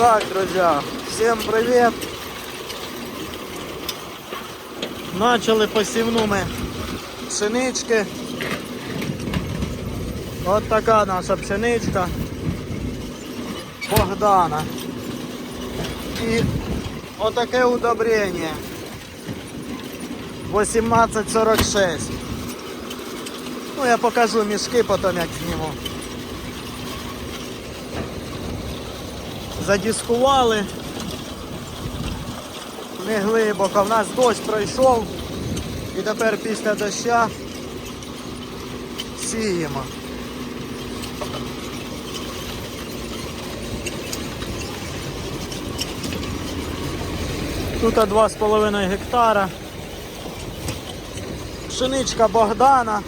Так, друзья, всем привет! Начали посівну ми пшенички. От така наша пшеничка Богдана. І отаке удобрення 1846. Ну я покажу мішки потім як зніму. Задіскували. Не глибоко. В нас дощ пройшов. І тепер після доща сіємо. Тут 2,5 гектара. Пшеничка Богдана.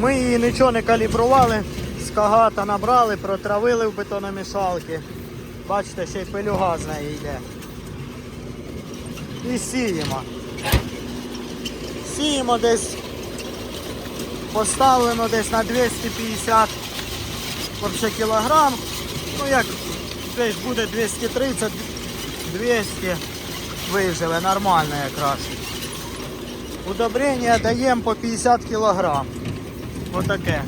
Ми її нічого не калібрували, з кагата набрали, протравили в бетономішалки. Бачите, ще й пилюга з неї йде. І сіємо. Сіємо десь, поставлено десь на 250 вообще кілограм. Ну як десь буде 230, 200 виживе, нормально якраз. Удобрення даємо по 50 кілограм. Отаке.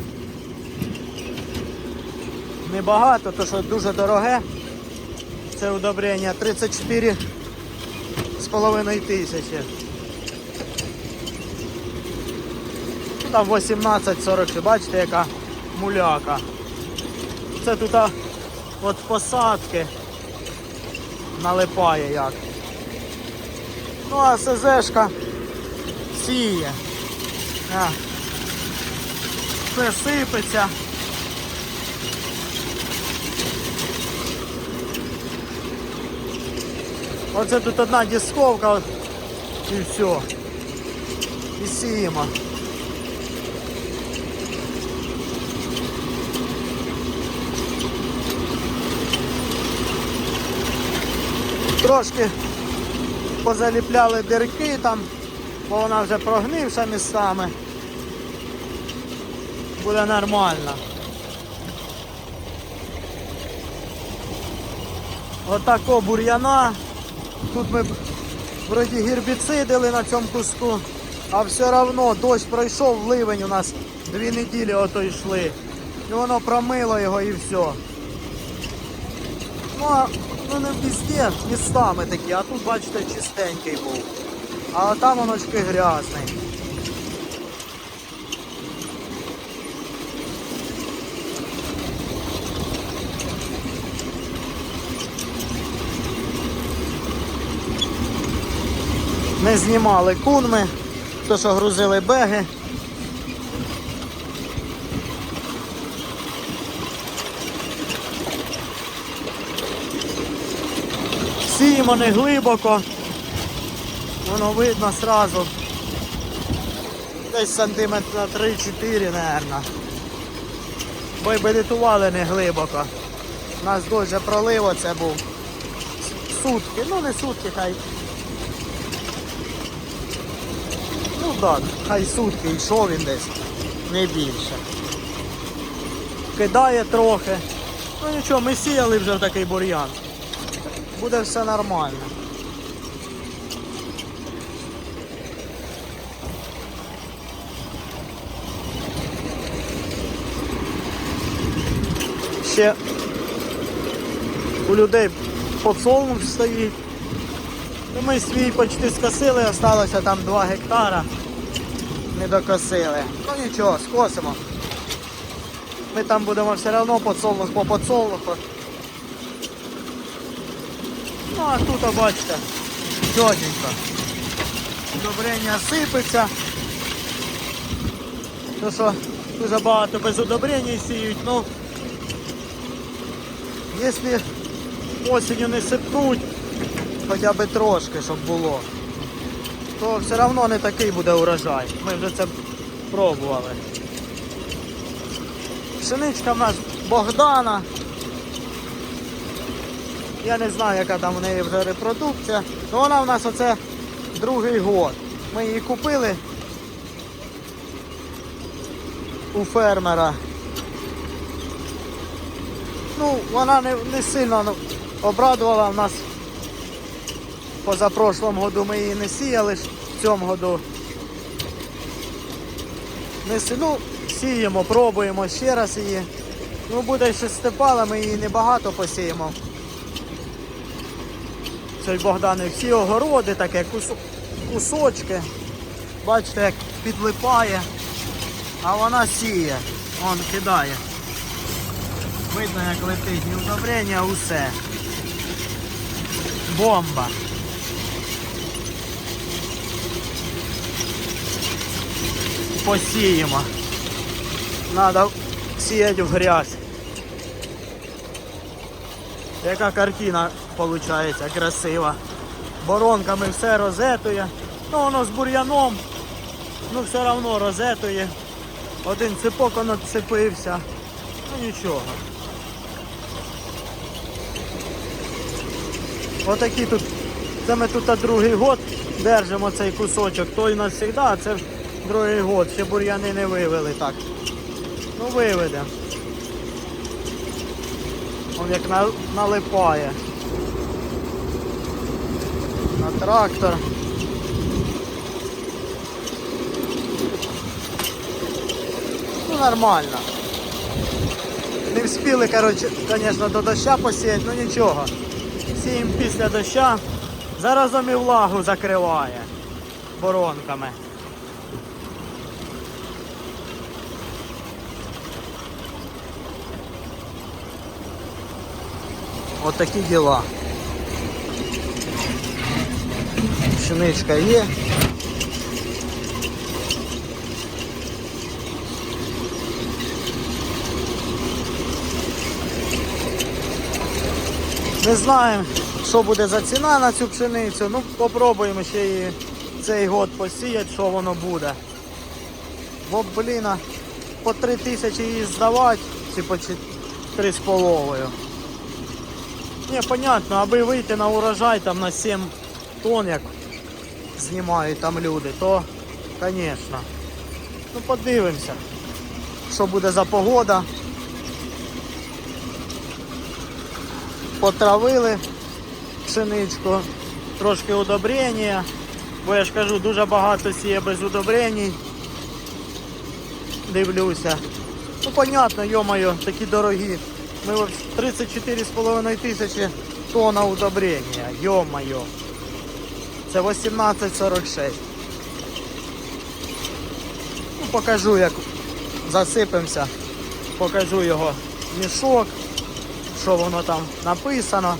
Небагато, то що дуже дороге. Це удобрення 34 з половиною тисячі. Ну, Там 18-40, бачите, яка муляка. Це тут от посадки налипає як. Ну а СЗшка сіє. Все сипеться. Оце тут одна дисковка і все. І сіємо. Трошки позаліпляли дирки там, бо вона вже прогнивша місцями. Буде нормально. Отако бур'яна. Тут ми вроді гербіцидили на цьому куску, а все одно дощ пройшов, ливень у нас дві неділі ото йшли. І воно промило його і все. Ну, а, ну не везде, містами такі, а тут, бачите, чистенький був. А там воночки грязний. Не знімали кунми, то що грузили беги. Сіємо не глибоко, воно видно сразу. Десь сантиметр на 3-4, мабуть. Бо й бедитували не глибоко. У нас дуже пролив оце був. Сутки, ну не сутки, хай Ну так, хай сутки йшов він десь, не більше. Кидає трохи. Ну нічого, ми сіяли вже такий бур'ян. Буде все нормально. Ще у людей подсолнух стоїть. Ну, Ми свій почти скосили, осталося там 2 гектара. Не докосили. Ну нічого, скосимо. Ми там будемо все одно подсолнух по подсолнуху. Ну а тут, бачите, чотенько. Удобрення сипеться. То що дуже багато без удобрень сіють, ну якщо осінню не сипнуть, хоча б трошки, щоб було, то все одно не такий буде урожай. Ми вже це пробували. Пшеничка в нас Богдана. Я не знаю, яка там в неї вже репродукція. але вона в нас оце другий год. Ми її купили у фермера Ну, вона не, не сильно ну, обрадувала в нас. Позапрошлому году ми її не сіяли, в цьому году. Не ну, сіємо, пробуємо ще раз її. Ну, буде шестипала, ми її небагато посіємо. Цей Богдани всі огороди, таке кусочки. Бачите, як підлипає, а вона сіє, он кидає. Видно, як летить і удобрення, усе. Бомба. Посіємо. Надо сіяти в грязь. Яка картина виходить, красива. Боронками все розетує. Ну воно з бур'яном. Ну все одно розетує. Один ципок воно цепився. Ну нічого. Отакі тут. Це ми тут другий год держимо цей кусочок. Той навсегда, а це другий год. Ще бур'яни не вивели так. Ну виведемо. Он як на, налипає. На трактор. Ну нормально. Не встигли, коротше, звісно, до доща посіяти, ну нічого. Сіємо після доща. Заразом і влагу закриває боронками. От такі діла. Пшеничка є. Не знаємо, що буде за ціна на цю пшеницю. Ну, попробуємо ще її цей год посіяти, що воно буде. Бо, блін, по 3 тисячі її здавати, чи по 3 Ні, понятно, аби вийти на урожай там на 7 тонн, як знімають там люди, то, звісно. Ну подивимося, що буде за погода. Потравили пшеничку, трошки удобрення, бо я ж кажу, дуже багато сіє без удобрень. Дивлюся. Ну, понятно, йомайо, такі дорогі. Ми от 34,5 тисячі тонн удобрення. Йо-моє. Це 18,46. Ну, покажу, як засипемося. Покажу його мішок, що воно там написано.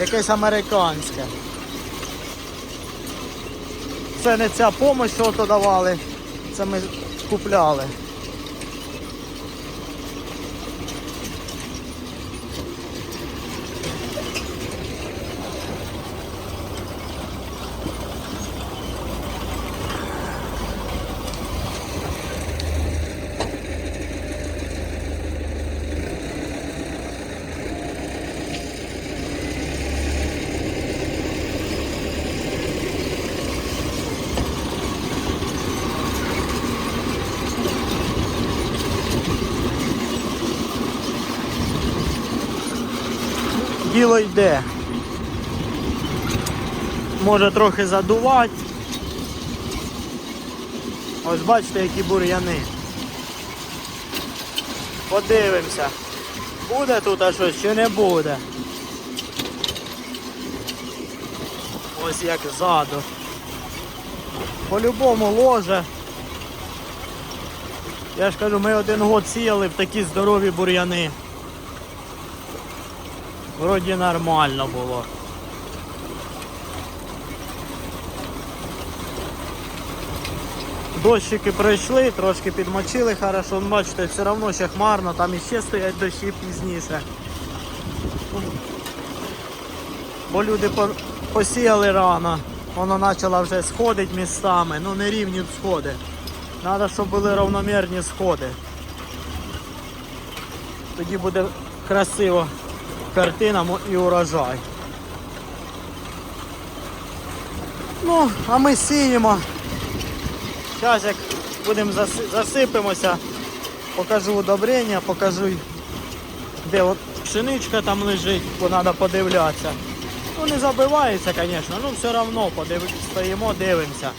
Якесь американське. Це не ця допомога, що то давали. Це ми купляли. Діло йде. Може трохи задувати. Ось бачите, які бур'яни. Подивимося. Буде тут щось чи не буде. Ось як ззаду. По-любому ложе. Я ж кажу, ми один год сіяли в такі здорові бур'яни. Вроді нормально було. Дощики пройшли, трошки підмочили хорошо, Ну, бачите, все одно ще хмарно, там іще стоять дощі пізніше. Бо люди посіяли рано, воно почало вже сходити містами, ну не рівні сходи. Треба, щоб були равномірні сходи. Тоді буде красиво картина і урожай. Ну, а ми сіємо. Зараз як будемо заси- засипемося, покажу удобрення, покажу де от пшеничка там лежить, бо треба подивлятися. Ну не забивається, звісно, ну все одно подив... стоїмо, дивимося.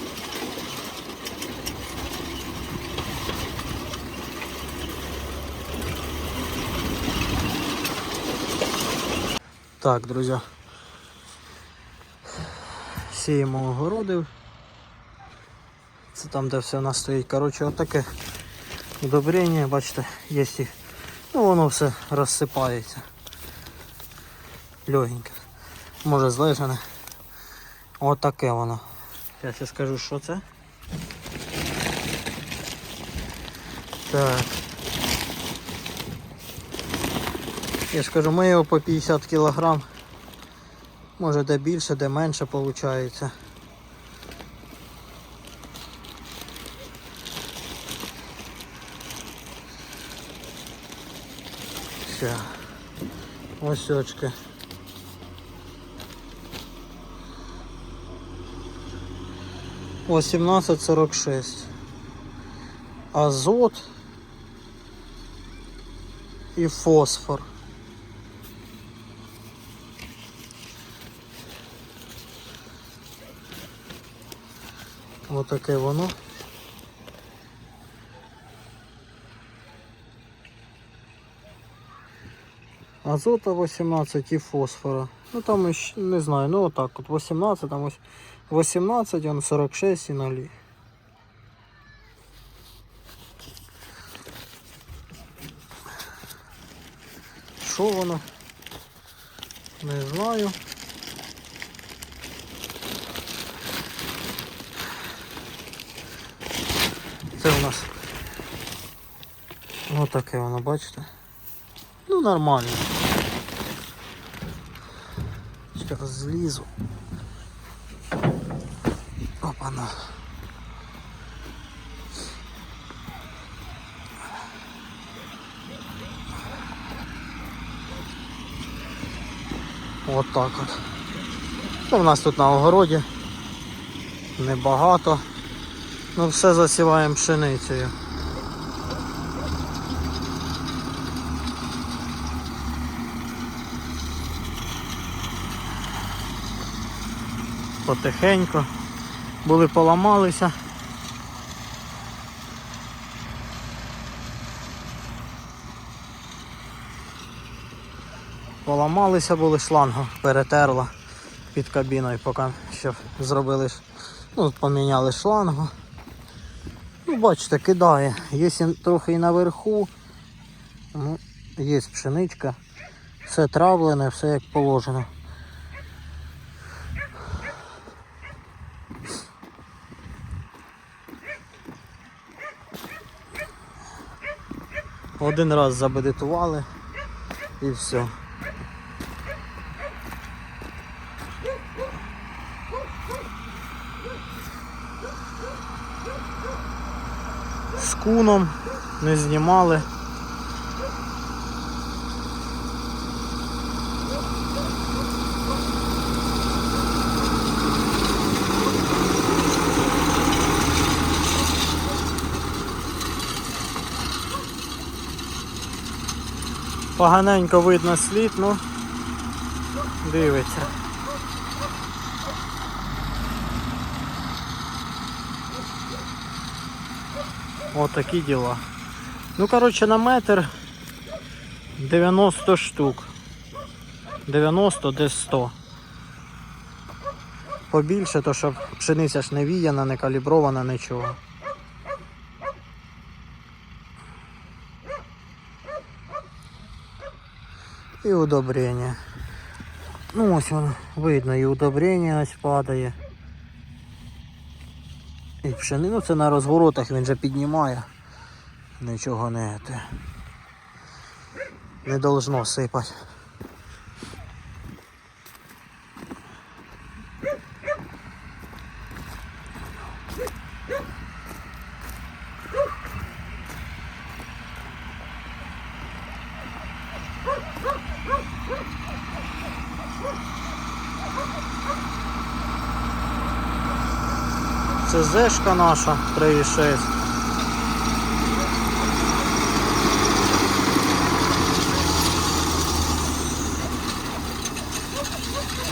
Так, друзі. Сіємо огороди. Це там, де все у нас стоїть. Коротше, отаке удобрення, бачите, є і... Ну воно все розсипається. Легеньке. Може злежане. Отаке воно. Я ще скажу, що це. Так. Я ж ми його по 50 кг. Може де більше, де менше виходить. Все. Ось очки. Сорок шесть. Азот и фосфор. Таке воно. Азота 18 і фосфора. Ну там іще, не знаю, ну отак от 18, там ось 18, он 46 і 0. Що воно? Не знаю. Це у нас отаке воно, бачите? Ну нормально. Зараз злізу. Опана. От так от. Ну, у нас тут на огороді небагато. Ну все засіваємо пшеницею. Потихеньку. Були поламалися. Поламалися були шлангу, перетерла під кабіною, поки ще зробили, ну, поміняли шлангу. Ну, бачите, кидає. Є трохи і наверху. Ну, є пшеничка. Все травлене, все як положено. Один раз забедитували і все. З куном не знімали. Поганенько видно слід, ну дивиться. От такі діла. Ну, коротше, на метр 90 штук. 90 десь 100. Побільше, то щоб пшениця ж не віяна, не калібрована, нічого. І удобрення. Ну ось воно видно, і удобрення ось падає. І пшени, ну це на розворотах він же піднімає. Нічого не. Не должно сипати. Це зешка наша 3,6.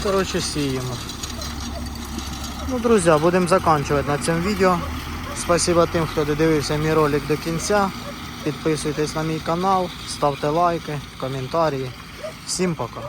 Коротше, сіємо. Ну, друзі, будемо закінчувати на цьому відео. Спасибо тим, хто додивився мій ролик до кінця. Підписуйтесь на мій канал, ставте лайки, коментарі. Всім пока!